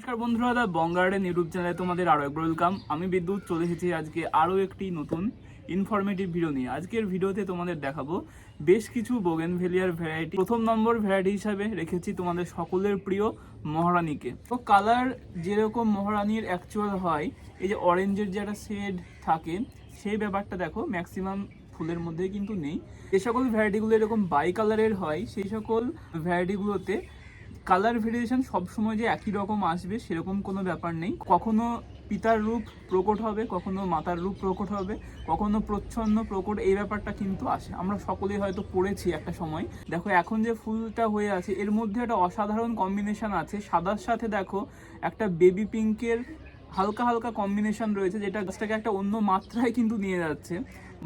নমস্কার বন্ধুরা, দা বঙ্গার্ডেন ইউটিউব চ্যানেলে তোমাদের আরও একবার ওয়েলকাম আমি বিদ্যুৎ, চলে এসেছি আজকে আরও একটি নতুন ইনফরমেটিভ ভিডিও নিয়ে। আজকের ভিডিওতে তোমাদের দেখাবো বেশ কিছু বোগেন ভেলিয়ার ভ্যারাইটি প্রথম নম্বর ভ্যারাইটি হিসাবে রেখেছি তোমাদের সকলের প্রিয় মহারানীকে। তো কালার যেরকম মহারানীর অ্যাকচুয়াল হয়, এই যে অরেঞ্জের যে একটা শেড থাকে, সেই ব্যাপারটা দেখো ম্যাক্সিমাম ফুলের মধ্যে কিন্তু নেই। যে সকল ভ্যারাইটিগুলো এরকম বাই কালারের হয়, সেই সকল ভ্যারাইটিগুলোতে কালার ভেরিয়েশন সবসময় যে একই রকম আসবে, সেরকম কোনো ব্যাপার নেই। কখনো পিতার রূপ প্রকট হবে, কখনো মাতার রূপ প্রকট হবে, কখনো প্রচ্ছন্ন, প্রকট, এই ব্যাপারটা কিন্তু আসে। আমরা সকলেই হয়তো পড়েছি একটা সময়। দেখো, এখন যে ফুলটা হয়ে আছে, এর মধ্যে একটা অসাধারণ কম্বিনেশন আছে। সাদার সাথে দেখো, একটা বেবি পিঙ্কের হালকা হালকা কম্বিনেশন রয়েছে, যেটা গাছটাকে একটা অন্য মাত্রায় কিন্তু নিয়ে যাচ্ছে।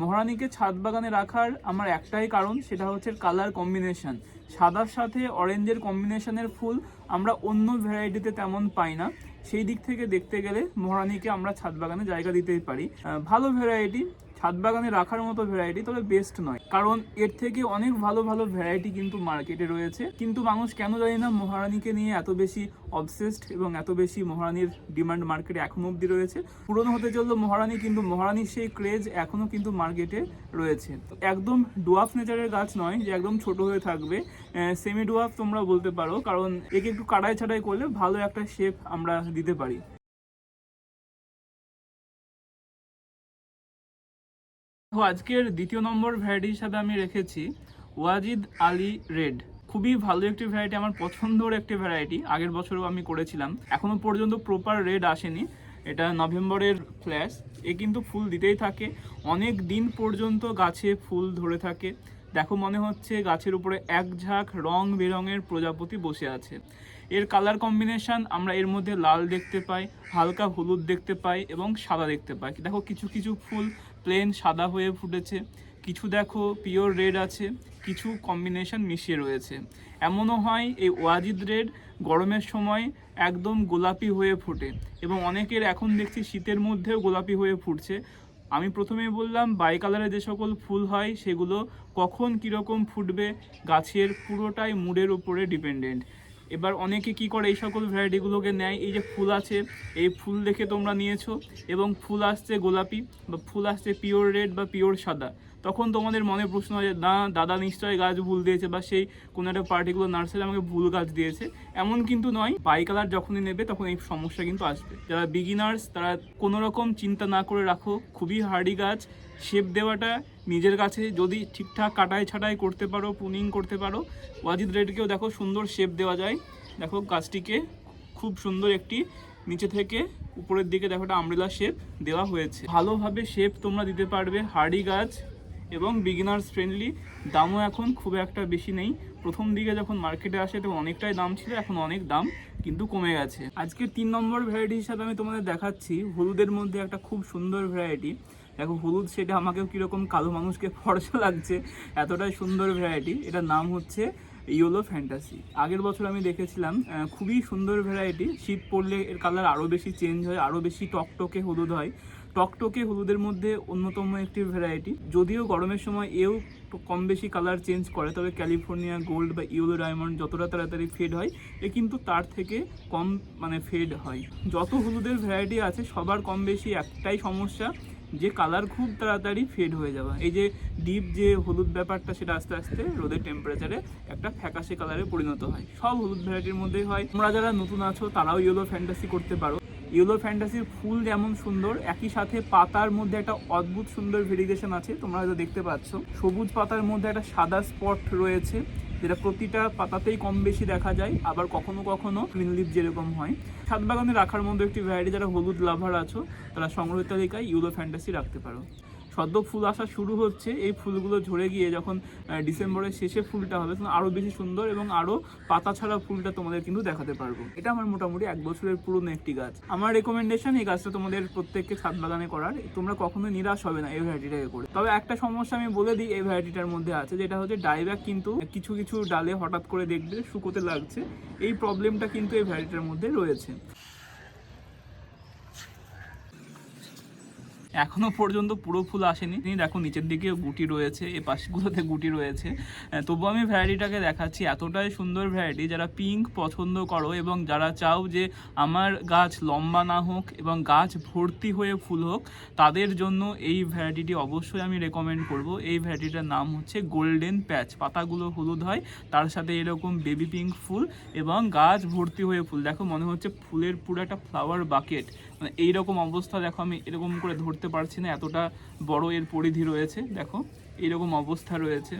মহারানীকে ছাদ বাগানে রাখার আমার একটাই কারণ, সেটা হচ্ছে কালার কম্বিনেশন সাদার সাথে অরেঞ্জের কম্বিনেশনের ফুল আমরা অন্য ভ্যারাইটিতে তেমন পাই না। সেই দিক থেকে দেখতে গেলে মহারানীকে আমরা ছাদ বাগানে জায়গা দিতেই পারি। ভালো ভ্যারাইটি ছাদ বাগানে রাখার মতো ভ্যারাইটি তবে বেস্ট নয়। কারণ এর থেকে অনেক ভালো ভালো ভ্যারাইটি কিন্তু মার্কেটে রয়েছে। কিন্তু মানুষ কেন জানি না মহারানীকে নিয়ে এত বেশি অবসেসড এবং এত বেশি মহারানীর ডিমান্ড মার্কেটে এখনও অবধি রয়েছে। পুরনো হতে চলল মহারানী, কিন্তু মহারানীর সেই ক্রেজ এখনও কিন্তু মার্কেটে রয়েছে। একদম ডুয়াফ নেচারের গাছ নয় যে একদম ছোট হয়ে থাকবে। সেমি ডুয়াফ তোমরা বলতে পারো, কারণ একে একটু কাটাই ছাটাই করলে ভালো একটা শেপ আমরা দিতে পারি। আজকের দ্বিতীয় নম্বর ভ্যারাইটি হিসাবে আমি রেখেছি ওয়াজিদ আলী রেড। খুবই ভালো একটি ভ্যারাইটি আমার পছন্দের একটি ভ্যারাইটি আগের বছরও আমি করেছিলাম। এখনও পর্যন্ত প্রপার রেড আসেনি। এটা নভেম্বরের ফ্ল্যাশ এ কিন্তু ফুল দিতেই থাকে। অনেক দিন পর্যন্ত গাছে ফুল ধরে থাকে। দেখো মনে হচ্ছে গাছের উপরে এক ঝাঁক রং বেরঙের প্রজাপতি বসে আছে। এর কালার কম্বিনেশন আমরা এর মধ্যে লাল দেখতে পাই, হালকা হলুদ দেখতে পাই এবং সাদা দেখতে পাই। দেখো কিছু কিছু ফুল প্লেন সাদা হয়ে ফুটেছে। কিছু দেখো পিওর রেড আছে, কিছু কম্বিনেশন মিশিয়ে রয়েছে। এমনও হয় এই ওয়াজিদ রেড গরমের সময় একদম গোলাপি হয়ে ফোটে এবং অনেকের এখন দেখছি শীতের মধ্যেও গোলাপি হয়ে ফুটছে। আমি প্রথমেই বললাম, বাই কালারে যে সকল ফুল হয় সেগুলো কখন কীরকম ফুটবে, গাছের পুরোটাই মুডের উপরে ডিপেন্ডেন্ট। এবার অনেকে কি করে এই সকল ভ্যারাইটিগুলোকে নেয়? এই যে ফুল আছে, এই ফুল দেখে তোমরা নিয়েছো এবং ফুল আসছে গোলাপি বা ফুল আসছে পিওর রেড বা পিওর সাদা। তখন তোমাদের মনে প্রশ্ন হয় যে, না দাদা নিশ্চয়ই গাছ ভুল দিয়েছে বা সেই কোনো একটা পার্টিকুলার নার্সারি আমাকে ভুল গাছ দিয়েছে। এমন কিন্তু নয় বাই কালার যখনই নেবে তখন এই সমস্যা কিন্তু আসবে। যারা বিগিনার্স তারা কোনো রকম চিন্তা না করে রাখো খুবই হার্ডি গাছ শেপ দেওয়াটা নিজের কাছে যদি ঠিকঠাক কাটাই ছাটাই করতে পারো পুনিং করতে পারো ওয়াজিদ রেডকেও দেখো সুন্দর শেপ দেওয়া যায়। দেখো গাছটিকে খুব সুন্দর একটি নিচে থেকে উপরের দিকে দেখো একটা আমরেলা শেপ দেওয়া হয়েছে। ভালোভাবে শেপ তোমরা দিতে পারবে হার্ডি গাছ এবং বিগিনার্স ফ্রেন্ডলি দামও এখন খুব একটা বেশি নেই। প্রথম দিকে যখন মার্কেটে আসে তখন অনেকটাই দাম ছিল, এখন অনেক দাম কিন্তু কমে গেছে। আজকে তিন নম্বর ভ্যারাইটি হিসাবে আমি তোমাদের দেখাচ্ছি হলুদের মধ্যে একটা খুব সুন্দর ভ্যারাইটি দেখো হলুদ সেটা আমাকেও কীরকম কালো মানুষকে ফর্সা লাগছে, এতটাই সুন্দর ভ্যারাইটি এটার নাম হচ্ছে ইয়োলো ফ্যান্টাসি আগের বছর আমি দেখেছিলাম খুবই সুন্দর ভ্যারাইটি শীত পড়লে এর কালার আরও বেশি চেঞ্জ হয় আরও বেশি টকটকে হলুদ হয়। টকটকে হলুদের মধ্যে অন্যতম একটি ভ্যারাইটি যদিও গরমের সময় এও কম বেশি কালার চেঞ্জ করে, তবে ক্যালিফোর্নিয়া গোল্ড বা ইউলো ডায়মন্ড যতটা তাড়াতাড়ি ফেড হয়, এ কিন্তু তার থেকে কম মানে ফেড হয়। যত হলুদের ভ্যারাইটি আছে, সবার কম বেশি একটাই সমস্যা, যে কালার খুব তাড়াতাড়ি ফেড হয়ে যাওয়া। এই যে ডিপ যে হলুদ ব্যাপারটা, সেটা আস্তে আস্তে রোদের টেম্পারেচারে একটা ফ্যাকাশে কালারে পরিণত হয়। সব হলুদ ভ্যারাইটির মধ্যেই হয়। তোমরা যারা নতুন আছো, তারাও ইয়েলো ফ্যান্টাসি করতে পারো। ইয়েলো ফ্যান্টাসির ফুল যেমন সুন্দর, একই সাথে পাতার মধ্যে একটা অদ্ভুত সুন্দর ভেরিগেশন আছে, তোমরা হয়তো দেখতে পাচ্ছ। সবুজ পাতার মধ্যে একটা সাদা স্পট রয়েছে, যেটা প্রতিটা পাতাতেই কম বেশি দেখা যায়, আবার কখনো কখনো গ্রিন যেরকম হয়। ছাদ বাগানে রাখার মধ্যে একটি ভ্যারাইটি যারা হলুদ লাভার আছো, তারা সংগ্রহ তালিকায় ইউলো ফ্যান্টাসি রাখতে পারো। সদ্য ফুল আসা শুরু হচ্ছে, এই ফুলগুলো ঝরে গিয়ে যখন ডিসেম্বরের শেষে ফুলটা হবে, তখন আরও বেশি সুন্দর এবং আরও পাতা ছাড়া ফুলটা তোমাদের কিন্তু দেখাতে পারব। এটা আমার মোটামুটি এক বছরের পুরনো একটি গাছ। আমার রেকমেন্ডেশন এই গাছটা তোমাদের প্রত্যেককে ছাদ বাগানে করার। তোমরা কখনো নিরাশ হবে না এই ভ্যারাইটিটাকে করে তবে একটা সমস্যা আমি বলে দিই, এই ভ্যারাইটিটার মধ্যে আছে, যেটা হচ্ছে ডাইব্যাক কিন্তু কিছু কিছু ডালে হঠাৎ করে দেখবে শুকোতে লাগছে। এই প্রবলেমটা কিন্তু এই ভ্যারাইটিটার মধ্যে রয়েছে। এখনও পর্যন্ত পুরো ফুল আসেনি। তিনি দেখো, নিচের দিকে গুটি রয়েছে, এ পাশগুলোতে গুটি রয়েছে। তবুও আমি ভ্যারাইটিটাকে দেখাচ্ছি। এতটাই সুন্দর ভ্যারাইটি, যারা পিঙ্ক পছন্দ করো এবং যারা চাও যে আমার গাছ লম্বা না হোক এবং গাছ ভর্তি হয়ে ফুল হোক, তাদের জন্য এই ভ্যারাইটিটি অবশ্যই আমি রেকমেন্ড করব। এই ভ্যারাইটিটার নাম হচ্ছে গোল্ডেন প্যাচ পাতাগুলো হলুদ হয়, তার সাথে এরকম বেবি পিঙ্ক ফুল এবং গাছ ভর্তি হয়ে ফুল। দেখো, মনে হচ্ছে ফুলের পুরো একটা ফ্লাওয়ার বাকেট মানে এইরকম অবস্থা, দেখো আমি এরকম করে ধরতে পারছি না, এতটা বড় এর পরিধি রয়েছে, দেখো এইরকম অবস্থা রয়েছে।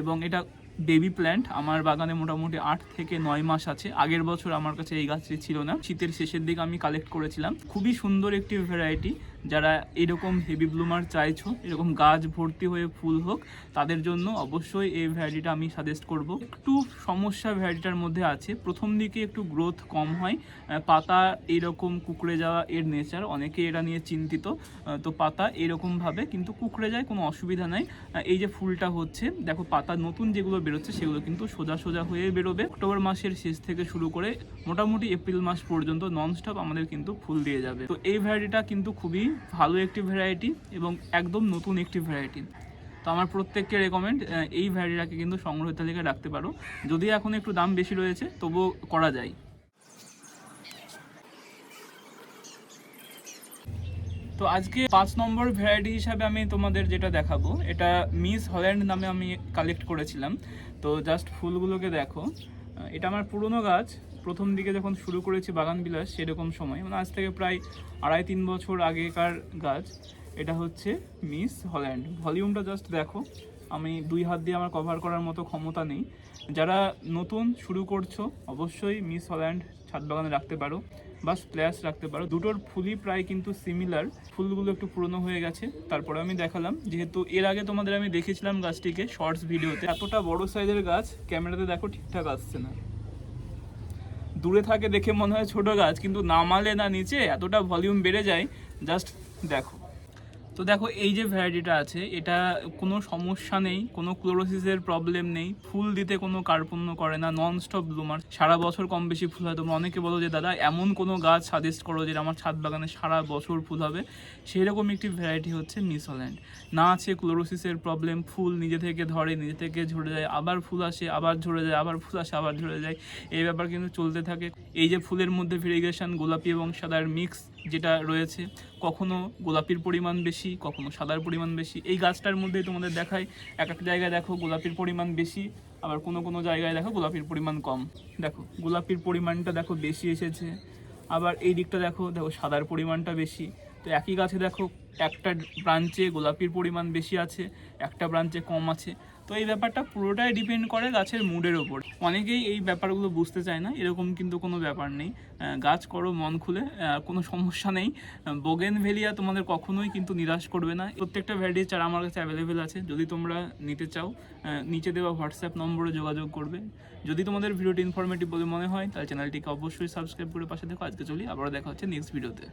এবং এটা বেবি প্ল্যান্ট আমার বাগানে মোটামুটি আট থেকে নয় মাস আছে। আগের বছর আমার কাছে এই গাছটি ছিল না। শীতের শেষের দিকে আমি কালেক্ট করেছিলাম। খুবই সুন্দর একটি ভ্যারাইটি যারা এরকম হেভি ব্লুমার চাইছো, এরকম গাছ ভর্তি হয়ে ফুল হোক, তাদের জন্য অবশ্যই এই ভ্যারাইটিটা আমি সাজেস্ট করব। একটু সমস্যা ভ্যারাইটিটার মধ্যে আছে। প্রথম দিকে একটু গ্রোথ কম হয়। পাতা এইরকম কুকড়ে যাওয়া এর নেচার অনেকে এরা নিয়ে চিন্তিত। তো পাতা এরকমভাবে, কিন্তু কুকড়ে যায়, কোনো অসুবিধা নাই। এই যে ফুলটা হচ্ছে, দেখো পাতা নতুন যেগুলো বেরোচ্ছে, সেগুলো কিন্তু সোজা সোজা হয়ে বেরোবে। অক্টোবর মাসের শেষ থেকে শুরু করে মোটামুটি এপ্রিল মাস পর্যন্ত ননস্টপ আমাদের কিন্তু ফুল দিয়ে যাবে। তো এই ভ্যারাইটিটা কিন্তু খুবই ভালো একটি ভ্যারাইটি এবং একদম নতুন একটি ভ্যারাইটি তো আমার প্রত্যেককে রেকমেন্ড এই ভ্যারাইটিটাকে কিন্তু সংগ্রহ তালিকায় রাখতে পারো। যদি এখন একটু দাম বেশি রয়েছে, তবুও করা যায়। তো আজকে পাঁচ নম্বর ভ্যারাইটি হিসাবে আমি তোমাদের যেটা দেখাবো, এটা মিস হল্যান্ড নামে আমি কালেক্ট করেছিলাম। তো জাস্ট ফুলগুলোকে দেখো। এটা আমার পুরনো গাছ। প্রথম দিকে যখন শুরু করেছি বাগান বিলাস, সেরকম সময়। মানে আজ থেকে প্রায় আড়াই তিন বছর আগেকার গাছ। এটা হচ্ছে মিস হল্যান্ড। ভলিউমটা জাস্ট দেখো। আমি দুই হাত দিয়ে আমার কভার করার মতো ক্ষমতা নেই। যারা নতুন শুরু করছ, অবশ্যই মিস হল্যান্ড ছাদ বাগানে রাখতে পারো। বা স্প্ল্যাশ রাখতে পারো। দুটোর ফুলই প্রায় কিন্তু সিমিলার ফুলগুলো একটু পুরনো হয়ে গেছে। তারপরে আমি দেখালাম, যেহেতু এর আগে তোমাদের আমি দেখেছিলাম গাছটিকে শর্টস ভিডিওতে এতটা বড় সাইজের গাছ, ক্যামেরাতে দেখো ঠিকঠাক আসছে না। দূরে থাকে দেখে মনে হয় ছোট গাছ, কিন্তু নামালে না নিচে এতটা ভলিউম বেড়ে যায়। জাস্ট দেখো। তো দেখো, এই যে ভ্যারাইটিটা আছে, এটা কোনো সমস্যা নেই, কোনো ক্লোরোসিসের প্রবলেম নেই, ফুল দিতে কোনো কার্পণ্য করে না নন স্টপ ব্লুমার সারা বছর কম বেশি ফুল হয়। তোমরা অনেকে বলো যে, দাদা, এমন কোনো গাছ সাজেস্ট করো যে আমার ছাদ বাগানে সারা বছর ফুল হবে? সেই রকম একটি ভ্যারাইটি হচ্ছে মিস হল্যান্ড না আছে ক্লোরোসিসের প্রবলেম ফুল নিজে থেকে ধরে, নিজে থেকে ঝরে যায়, আবার ফুল আসে, আবার ঝরে যায়, আবার ফুল আসে, আবার ঝরে যায়। এই ব্যাপার কিন্তু চলতে থাকে। এই যে ফুলের মধ্যে ভেরিগেশন গোলাপি এবং সাদার মিক্স যেটা রয়েছে, কখনো গোলাপির পরিমাণ বেশি কখনো সাদার পরিমাণ বেশি। এই গাছটার মধ্যে তোমাদের দেখায় এক এক জায়গায় দেখো গোলাপির পরিমাণ বেশি, আবার কোনো কোনো জায়গায় দেখো গোলাপির পরিমাণ কম। দেখো, গোলাপির পরিমাণটা দেখো বেশি এসেছে। আবার এই দিকটা দেখো দেখো সাদার পরিমাণটা বেশি। তো একই গাছে দেখো, একটা ব্রাঞ্চে গোলাপির পরিমাণ বেশি আছে, একটা ব্রাঞ্চে কম আছে। তো এই ব্যাপারটা পুরোটাই ডিপেন্ড করে গাছের মুডের ওপর অনেকেই এই ব্যাপারগুলো বুঝতে চায় না, এরকম কিন্তু কোনো ব্যাপার নেই। গাছ করো, মন খুলে কোনো সমস্যা নেই। বোগেন ভেলিয়া তোমাদের কখনোই কিন্তু নিরাশ করবে না। প্রত্যেকটা ভ্যারাইটির চারা আমার কাছে অ্যাভেলেবেল আছে। যদি তোমরা নিতে চাও নিচে দেওয়া হোয়াটসঅ্যাপ নম্বরে যোগাযোগ করবে। যদি তোমাদের ভিডিওটি ইনফরমেটিভ বলে মনে হয়, তাহলে চ্যানেলটিকে অবশ্যই সাবস্ক্রাইব করে পাশে দেখো আজকে চলি, আবারও দেখা হচ্ছে নেক্সট ভিডিওতে